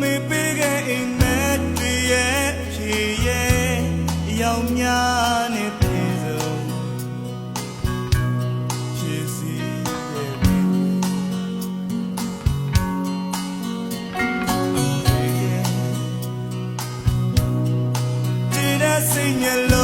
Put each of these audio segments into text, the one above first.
မေပေးခဲ့အိမ်မက်တွေရဲ့ဖြေရဲ့ရောင်များနဲ့ပြည့်စုံဖြည့်စည်ခဲ့ပြီဒီတဲ့စိတ်ညလုံး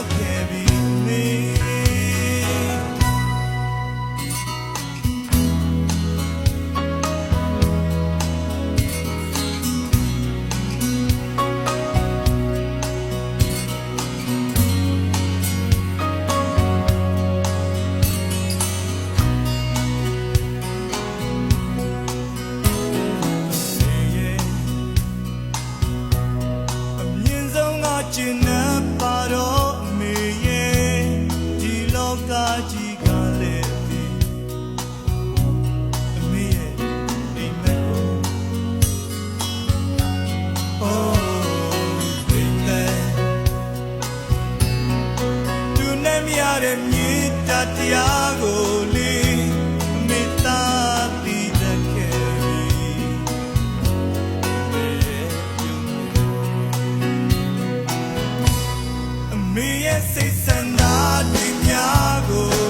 okay. တဲ့မြေတတရားကိုလေးမေတ္တာတည်တတ်ခဲ့ပြီအမေရဲ့စိတ်ဆန္ဒတွေများကို